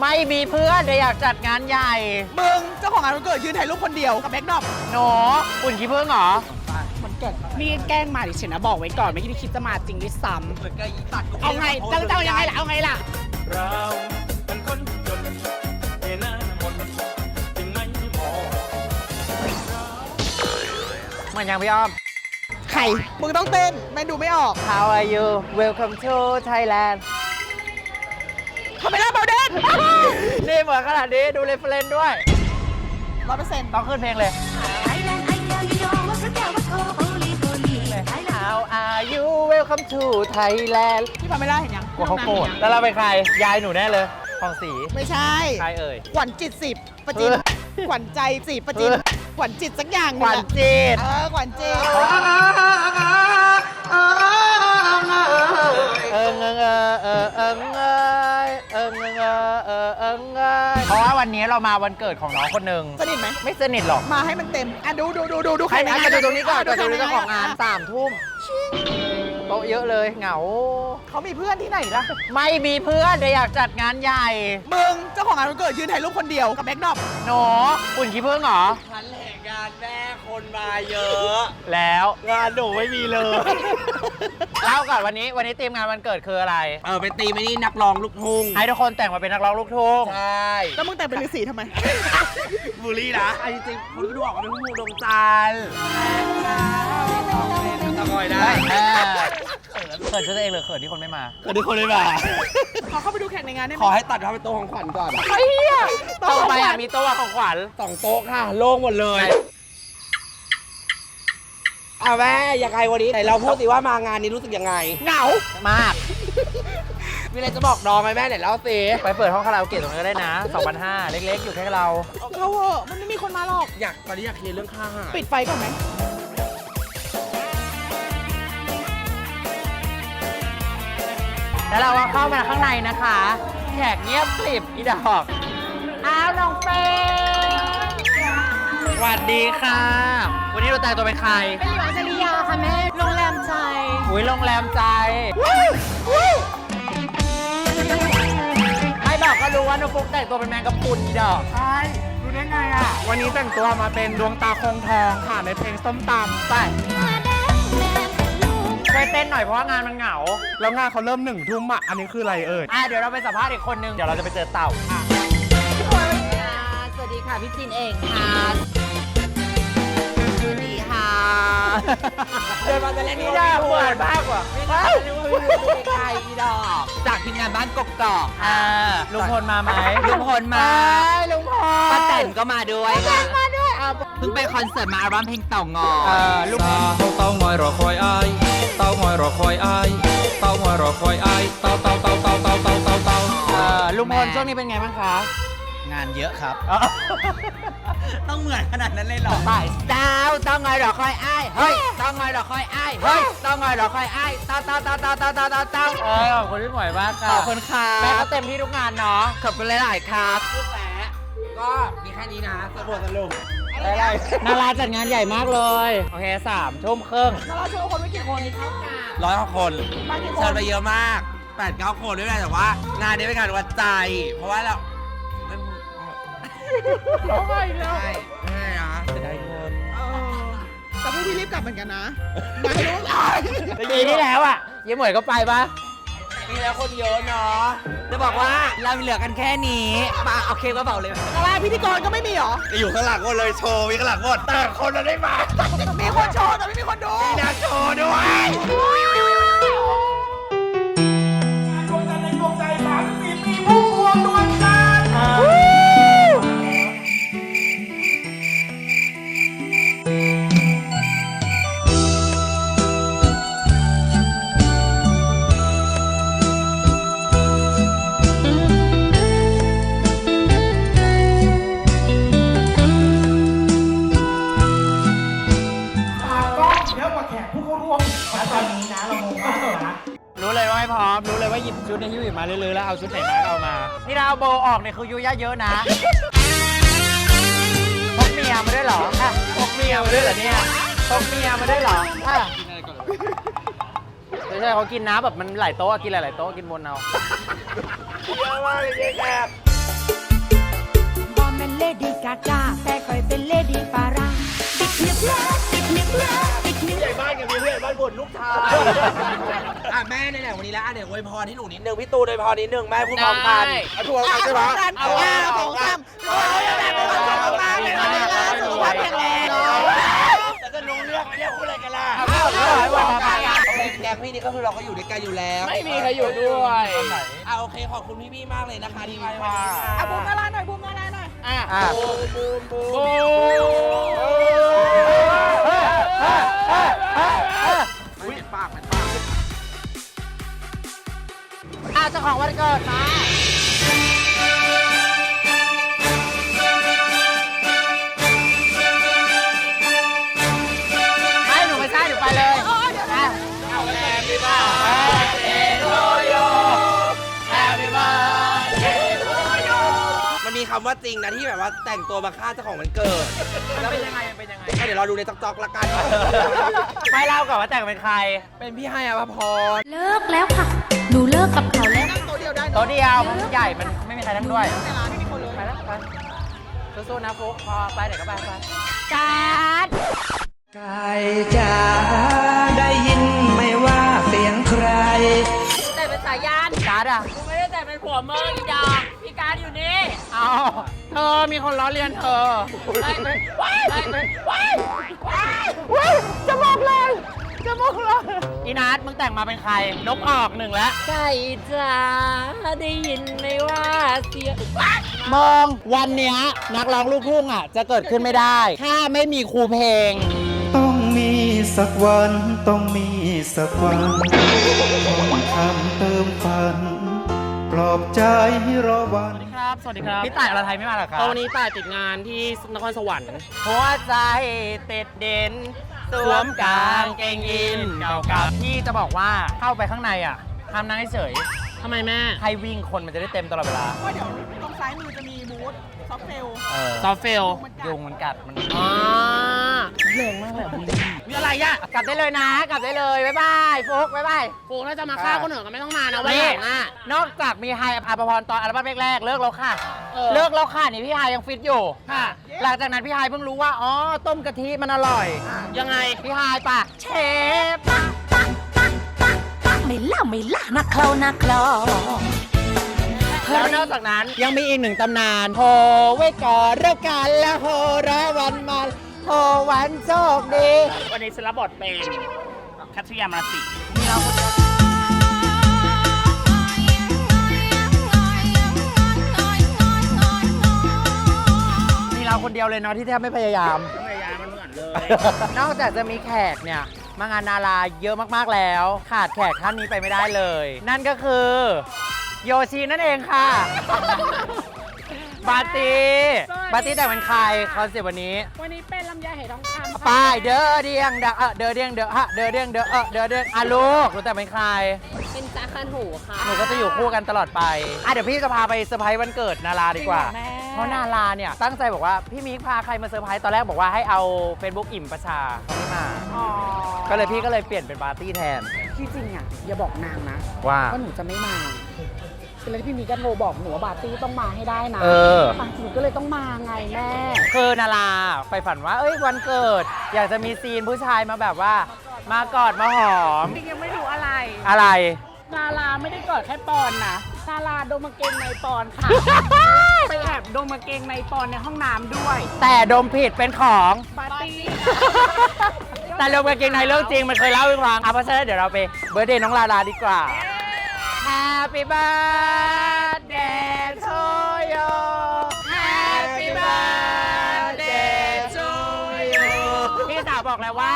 ไม่มีเพื่อนเลยอยากจัดงานใหญ่ มึงเจ้าของงานวันเกิดยืนถ่ายรูปคนเดียวกับแบ็คดรอปหนูอุ่นขี้พึ่งเหรอ มันเกิดนี่แกล้งมาดิฉันนะบอกไว้ก่อนไม่ได้คิดจะมาจริงด้วยซ้ำเอาไงจะจะเอายังไงล่ะเอาไงล่ะ เราเป็นคนจนเห็นหน้าหมดจึงไม่พอมันยังพี่อ้อมไข่มึงต้องเต้นแม่ดูไม่ออก How are you Welcome to Thailand คาเมล่าเบลเดนนี่เหมือนขนาดนี้ดูเรฟเฟรนด้วยร้อยเปอร์เซ็นต์ต้องขึ้นเพลงเลย Thailand ไอเดียลียอว่าสแกวว่าโทโฮลีโฮลี How are you Welcome to Thailand พี่พาเมล่าเห็นยังกลัวเขาโกรธแล้วเราเป็นใคร ยายหนูแน่เลยทองสีไม่ใช่ ใครเอ่ย ขวัญจิตสิบประจิตเออขวัญใจสิบประจิตเออ ขวัญจิตสักอย่างหขนึ่งวัญอะจิต เออขวัญจิตเอิงเอิงเออเออเอิงเอ ว่าวันนี้เรามาวันเกิดของน้องคนหนึ่งสนิทไหม ไม่สนิทหรอกมาให้มันเต็ม อะดูดูดูดูดูใครนะมาดูตรงนี้ก่อนดูมาดูเจ้าของงานใครสามทุ่มโต๊ะเยอะเลยเหงา เขามีเพื่อนที่ไหนล่ะ ไม่มีเพื่อนเลยอยากจัดงานใหญ่ มึงเจ้าของงานวันเกิดยืนถ่ายรูปคนเดียวกับแบ็คดรอปหนูอุ่นขี้พึ่งเหรอทันแหล่งานแม่ คนมาเยอะ แล้ว งานหนูไม่มีเลย เล่าก่อนวันนี้วันนี้ทีมงานวันเกิดคืออะไร เออไปตีไม่นี่นักร้องลูกทุ่งให้ทุกคนแต่งมาเป็นนักร้องลูกทุ่งใช่แล้วมึงแต่งเป็นฤาษีทำไม บุรีนะไอ้จริงๆคุณก็ดูออกว่าเป็นผู้ดวงจันทร์ตะกอยได้เออเขินช่วยตัวเองหรือเขินที่คนไม่มาคือทุกคนได้มาขอเข้าไปดูแข่งในงานได้ไหขมอให้ตัดภาพเป็นโต๊ะของขวัญก่อน ไอ้เหี้ยต่อไปอะมีโต๊ะของขวัญสองโต๊ะค่ะ โล่งหมดเลย อะแม่ยังไงวันนี้ไหนเราพูดสิว่ามางานนี้รู้สึกยังไง เหงามาก มีอะไรจะบอกน้องไหมแม่ไหนเล่าสิไปเปิดห้องคาราโอเกะตรงนี้นก็ได้นะ2,500เล็กๆ อยู่แค่เราเอาเขาเหอะมันไม่มีคนมาหรอก อยากตอนนี้อยากเคลียร์เรื่องค่าอาหารปิดไฟก่อนไหมแล้วเราก็เข้ามาข้างในนะคะ แขกเงียบกริบอีดอก อ้าว น้องเฟย์ สวัสดีค่ะ วันนี้เราแต่งตัวเป็นใคร เป็นหลิวอัญชลียาค่ะแม่ โรงแรมใจอุ้ยโรงแรมใจ ไม่บอกก็รู้ว่าน้องฟุกแต่งตัวเป็นแมงกะพรุนอีดอกใช่รู้ได้ไงอะ วันนี้แต่งตัวมาเป็นดวงตาคงทองค่ะในเพลงส้มตำไปช่วยเต้นหน่อยเพราะว่างานมันเหงา แล้วงานเขาเริ่มหนึ่งทุ่มอะ อันนี้คืออะไรเอ่ย อะเดี๋ยวเราไปสัมภาษณ์อีกคนนึง เดี๋ยวเราจะไปเจอเต่าอะสวัสดีค่ะ พี่จินเองค่ะ สวัสดีค่ะ เดินมาจะเล่นนี่น่าเปิดมากกว่าไม่ได้ใครอีดอก จากทีมงานบ้านกกอกอ่าลุงพลมาไหมลุงพลมาลุงพลป้าแตนก็มาด้วยป้าแตนมาด้วยเพิ่งไปคอนเสิร์ตมาอัลบั้มเพลงเต่างอยเออลุงพลเต้าเต้างอยรอคอยอายเต้างอยรอคอยอายเต้างอยรอคอยอายเต้าเต้าเต้าเต้าเต้าเต้าเต้าเต้าเออลุงพลช่วงนี้เป็นไงบ้างคะ งานเยอะครับ ต้องเหมือนขนาดนั้นเลยเหรอ บ่ายเต้าเต้างอยดอกคอยอ้ายเฮ้ยเต้างอยดอกคอยอ้ายเฮ้ยเต้างอยดอกคอยอ้ายเต้าเต้าเต้าเต้าเต้าเต้าเต้าเต้าเออขอบคุณพี่หมวยมากค่ะขอบคุณครัแม่บเขาเต็มที่ทุกงานเนาะขอบคุณหลายๆครับพูดแปะก็มีแค่นี้นะสรุปสรุปนาราจัดงานใหญ่มากเลยโอเคสามทุ่มครึ่งแล้วเราชวนคนไว้กี่คนเท่ากันร้อยกว่าคนมากี่คนเชิญไปเยอะมากแปดเก้าคนด้วยนะแต่ว่า งานนี้เป็นงานวัดใจ เพราะว่าเราไม่ ร้องไห้อีกแล้ว ใช่ใช่อะจะได้คนเออแต่พวกพี่รีบกลับเหมือนกันนะมาให้รู้เลยปีที่แล้วอะเยี่หมวยก็ไปปะมีแล้วคนเยอะเนาะจะบอกว่าเราเหลือกันแค่นี้มาเอาเค้กกระเป๋าเลยอะไรพิธีกรก็ไม่มีเหรอ อยู่ข้างหลังหมดเลยโชว์มีข้างหลังหมดแต่คนเราได้มา มีคนโชว์แต่ไม่มีคนดูมี รู้เลยว่าไม่พร้อม รู้เลยว่าหยิบชุดในยูหยิบมาเรื่อยๆแล้วเอาชุดไหนมาก็เอามา นี่เราเอาโบออกเนี่ยคือยูย่าเยอะนะพกเมียมาด้วยเหรออะพกเมียมาด้วยเหรอเนี่ยพกเมียมาด้วยเหรออะไม่ใช่เขากินน้ำแบบมันหลายโต๊ะอะกินหลายๆโต๊ะกินบนเอาเยอะมากเลยแอบจากจ้ อะแม่ในไหนๆวันนี้แล้วอะเดี๋ยวอวยพรให้หนูนิดนึงพี่ตูนอวยพรนิดนึงแม่พูดพร้อมกันได้ เอาพูดพร้อมกันใช่ไหมเอาเอาเอาเอาเอาสุขภาพแข็งแรงแต่ก็รู้เรื่องไม่ได้พูดอะไรกันล่ะเอาเอาเอาเอาเอาเอาแกงพี่นี่ก็คือเราก็อยู่ด้วยกันอยู่แล้วไม่มีใครอยู่ด้วย อะโอเคขอบคุณพี่พี่ๆมากเลยนะคะที่มาวันนี้อะบูมนาราหน่อยบูมนาราหน่อย อะอะ บูมบูมบูม โอ้ เจ้าของวันเกิดมาำว่าจริงนะที่แบบว่าแต่งตัวมาฆ่าเจ้าของวันเกิดมันเป็นยังไงมันเป็นยังไง ก็เดี๋ยวเราดูในจ๊อกๆละกัน ไม่เล่าก่อนว่าแต่งเป็นใคร เป็นพี่ให้อภพรเลิกแล้วค่ะ หนูเลิกกับเขาแล้วโต๊ะเดียวได้โต๊ะเดียวมันใหญ่ มันไม่มีใครนั่งด้วยไม่มีคนเลยไปแล้วไปสู้ๆนะฟุกพอไปเดี๋ยวก็ไปไปการดไก่จ๋าได้ยินไหม่ว่าเสียงใคร แต่เป็นสายยานการ์ดอะกูไม่ได้แต่เป็นผัวเมืองอีดอกพี่การ์ดอยู่นี่เอาเธอมีคนล้อเลียนเธอ ไปไปว้ายไปว้ายว้ายจะบอกเลยจะบอกเลยอีนัทมึงแต่งมาเป็นใคร นกออกหนึ่งแล้ว ไก่จ๋าได้ยินไหมว่าเสียงมองวันเนี้ยนักร้องลูกทุ่งอะ จะเกิดขึ้นไม่ได้ ถ้าไม่มีครูเพลง ต้องมีสักวัน ต้องมีสักวันต้องทำเติมฝัน ลอบใจให้รอวันครับ สวัสดีครับ พี่ต่ายอรไทยไม่มาหรอครับวันนี้ต่ายติดงานที่นครสวรรค์หัวใจติดเด่นสวมกางเกงยีนเก่าๆพี่จะบอกว่าเข้าไปข้างในอะห้ามนั่งเฉยทำไมแม่ๆให้วิ่งคนมันจะได้เต็มตลอดเวลา ว่าเดี๋ยวตรงซ้ายมือจะมีบูธ ซอฟเฟลเออซอฟเฟลยุงมันกัดมันอ่าแรงมากเลยอะมีอะไรอะกลับได้เลยนะ กลับได้เลยบ๊ายบายฟุกบ๊ายบายโฟกถ้าจะมาฆ่าคนอื่นก็ไม่ต้องมานะวันนี่หลังอะ นอกจากมีไฮอภพรตอนอัลบั้มแรกๆเลิกแล้วค่ะ เออ เลิกแล้วค่ะนี่พี่ไฮยังฟิตอยู่ ค่ะ หลังจากนั้นพี่ไฮเพิ่งรู้ว่าอ๋อต้มกะทิมันอร่อย ยังไง พี่ไฮปะเชฟไม่ล่าไม่ล่านักเคลานักเคลา แล้วนอกจากนั้นยังมีอีกหนึ่งตำนานโหไว้ก่อนแล้วกันแล้วโหระวันมันโหวันโชคดีวันนี้ศิลปบทเป็นคัตริยามาสีมีเราคนเดียวเลยเนาะที่แทบไม่พยายามพยายามมันเหมือนเลย นอกจากจะมีแขกเนี่ย มางานนาราเยอะมากๆแล้ว ขาดแขกท่านนี้ไปไม่ได้เลย นั่นก็คือ โยชินั่นเองค่ะ บาตีบาตีแต่งเป็นใครคอนเซปต์วันนี้ วันนี้เป็นลำไยไหทองคำไป้ายเด้อเดียงเด้อเออเด้อเดียงเด้อฮะเด้อเดียงเด้อเออเด้อเดียงอะลูกรู้แต่งเป็นใคร เป็นจ้าคันหูค่ะ หนูก็จะอยู่คู่กันตลอดไป อะเดี๋ยวพี่จะพาไปเซอร์ไพรส์วันเกิดนาราดีกว่า จริงเหรอแม่ เพราะนาราเนี่ยตั้งใจบอกว่าพี่มิกพาใครมาเซอร์ไพรส์ตอนแรกบอกว่าให้เอา Facebook อิ่มประชาเขาไม่มา อ๋อก็เลยพี่ก็เลยเปลี่ยนเป็นปาร์ตี้แทน ที่จริงอะอย่าบอกนางนะว่า ว่าหนูจะไม่มาเป็นเลยพี่มีก็โทรบอกหนูว่าบาร์ตี้ต้องมาให้ได้นะเออะหนูก็เลยต้องมาไงแม่ คือนาราไปฝันว่า เอ้ยวันเกิด อยากจะมีซีนผู้ชายมาแบบว่า มากอดมาหอม จริงยังไม่รู้อะไร อะไรนาราไม่ได้กอดแค่ปอนนะนาราดมกางเกงในปอนค่ะ ไปแอบดมกางเกงในปอนในห้องน้ำด้วยแต่ดมผิดเป็นของ ปาร์ตี้ แต่ดมกางเกงในเรื่องจริงมันเคยเล่าให้ฟังอะเพราะฉะนั้นเดี๋ยวเราไปเบ r ร์ d เดย์น้องลาลาดีกว่า Happy birthday to you Happy birthday to you พี่สาวบอกแล้วว่า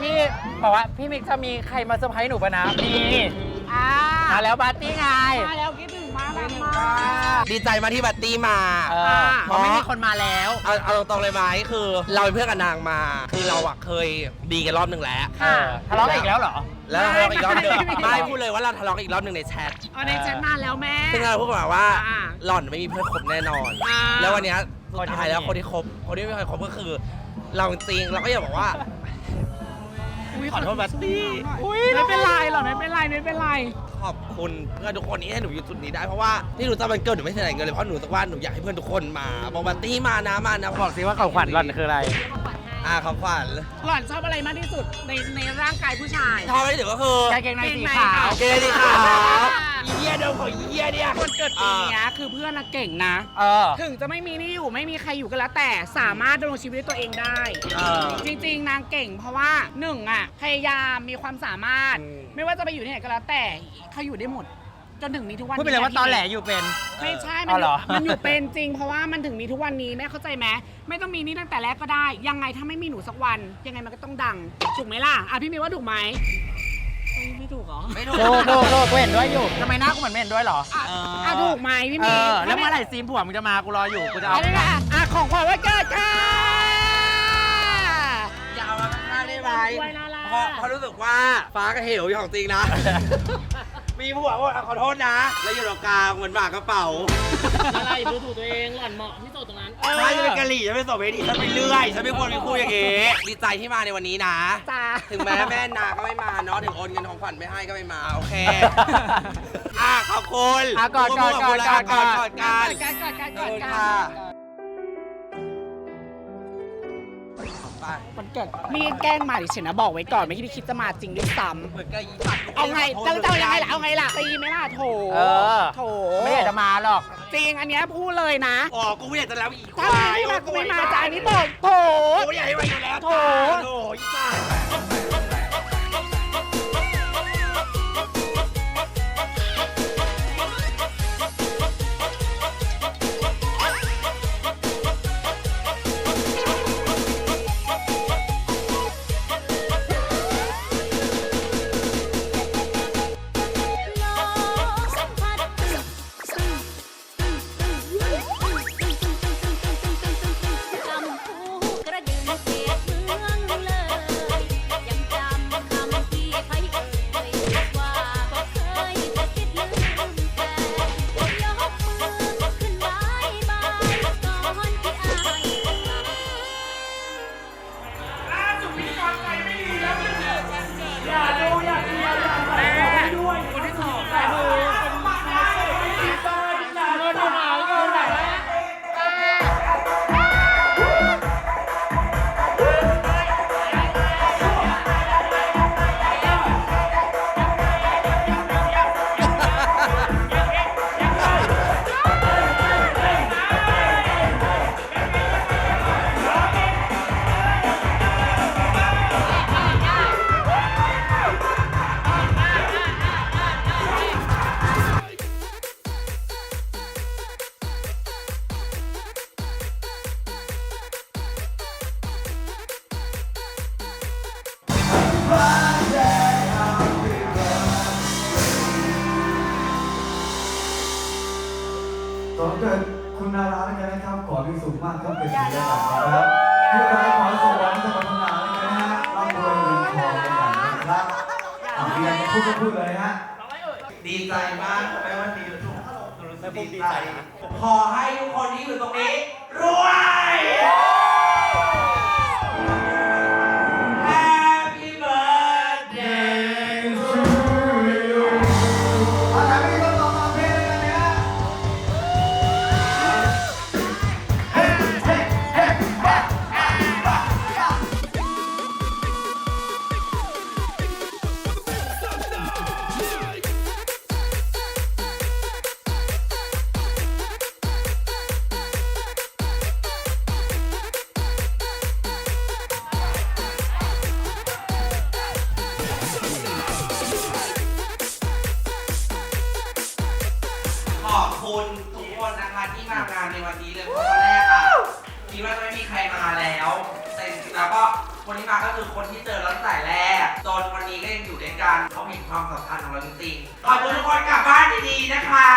พี่บอกว่าพี่มิกจะมีใครมาเซอร์ไพรส์หนูปะนะมีอ่ามาแล้วปาร์ตี้ไง มาแล้วคิด ถึงมาแล้วมาดีใจมากที่บัตตี้มาเออเพราะไม่มีคนมาแล้ว เอาเอาตรงๆเลยไหมคือ เราเป็นเพื่อนกับนางมา คือเราอะเคยดีกันรอบหนึ่งแล้วเออทะเลาะกันอีกแล้วเหรอ แล้วเราทะเลาะกันอีกรอบหนึ่งไม่ไม่ไม่พูดเลยว่าเราทะเลาะกันอีกรอบหนึ่งในแชทเอาในแชทนานแล้วแม่ ซึ่งเราพูดมาว่าอ่าหล่อนไม่มีเพื่อนคบแน่นอน อ่า แล้ววันเนี้ยสุดท้ายแล้วคคนนที่ที่คบคนที่ไม่เคยคบก็คือ เราจริงๆเราก็อยากบอกว่า อขอโทษบัตตี้ไม่เป็นไรหรอกไม่เป็นไรไม่เป็นไร ขอบคุณเพื่อนทุกคนที่ให้หนูอยู่จุดนี้ได้เพราะว่าที่หนูจะมันเกิดหนูไม่เสียเงินเลยเพราะหนูสักว่าหนูอยากให้เพื่อนทุกคนมาบอกบัตตี้มานะมานะบอกสิว่าของขวัญหล่อนคืออะไร อ่าของขวัญหล่อนชอบอะไรมากที่สุดในในร่างกายผู้ชายชอบไม่ถึงก็คือกางเกงในสีขาวเกย์ดีขาวอีเหี้ยเดิมของอีเหี้ยเนี่ยคนเกิดปีเนี้ยคือเพื่อนน่ะเก่งนะเออถึงจะไม่มีหนี่อยู่ไม่มีใครอยู่ก็แล้วแต่สามารถดำรงชีวิตด้วยตัวเองได้เออจริง ๆ นางเก่ง เพราะว่าหนึ่งอะพยายามมีความสามารถอืมไม่ว่าจะไปอยู่ที่ไหนก็แล้วแต่เขาอยู่ได้หมด จนถึงมีทุกวันพูดไปเลยว่าตอนแหลอยู่เป็น ไม่ใช่อ๋มันอเหรอ มันอยู่เป็นจริง เพราะว่ามันถึงมีทุกวันนี้แม่เข้าใจไหมไม่ต้องมีนี่ตั้งแต่แรกก็ได้ ยังไงถ้าไม่มีหนูสักวัน ยังไงมันก็ต้องดังถูกไหมล่ะอะพี่มีว่าถูกไหมเอ้ยไม่ถูกเหรอไม่ถูกโดโดโดกูเห็นด้วยอยู่ทำไมหน้ากูเหมือนไม่เห็นด้วยเหรอ อะอะถูกไหมพี่เอมีอ แล้วเมื่อไหร่ซีนผัวมึงจะมากูรออยู่กูจะเอาเอาเลยค่ะอะของขวัญวันเกิดค่ะอย่าเอามาข้างๆได้ไหมด้วยน่ารัก เพราะเพราะรู้สึกว่าฟ้ากับเหวอยู่ของจริงนะ มีผัวว่าขอโทษนะ แล้วอยู่ตรงกลางเหมือนหมากกระเป๋าอะไรดูถูกตัวเองหล่อนเหมาะที่สุดตรงนั้นไม่ฉันเป็นกะหรี่ฉันเป็นโสเภณีฉันไปเรื่อยฉันไม่ควรมีคู่อย่างเงี้ดีใจที่มาในวันนี้นะ จ้าถึงแม้แม่นาก็ไม่มาเนาะถึงโอนเงินของขวัญไม่ให้ก็ไม่มา โอเค อะขอบคุณอะกอดกอดกอดกอดกอดกอดกันการการการขอบการคุณกา มันเกิดมีแกล้งมาดิฉันนะบอกไว้ก่อนไม่ได้คิดจะมาจริงด้วยซ้เหมือนกับอีสัตว์ำเอาไงจะจะเอายังไงล่ะเอาไงล่ะตีไหมล่ะโถเออ โถไม่อยากจะมาหรอก จริงอันเนี้ยพูดเลยนะอ๋อกูไม่อยากจะแล้วอีกถ้าไม่มาก็ไม่มาจ่ายนี้บอกโถ กูไม่อยากให้มาอยู่แล้วโถ โถอีสัต we've got time. คุณนาราแล้วกันนะครับขอที่สูงมากขึ้นเป็นสีแล้วกันนะครับที่เราขอสวรรค์จะพัฒนาแล้วกันนะฮะร่ำรวยเงินทองกันนะครับอะมีอะไรจะพูดก็พูดเลยฮะดีใจมากแม้ว่าดีทุกรู้สึกดีใจขอให้ทุกคนที่อยู่ตรงนี้รวย ณทุกคนนะคะที่มางานในวันนี้เลยคนแรกอะคิดว่าจะไม่มีใครมาแล้วแต่แล้วก็คนที่มาก็คือคนที่เจอเราตั้งแต่แรกจนวันนี้ก็ยังอยู่ด้วยกันเขาเห็นความสำคัญของเราจริงๆขอบคุณทุกคนกลับบ้านดีๆนะคะ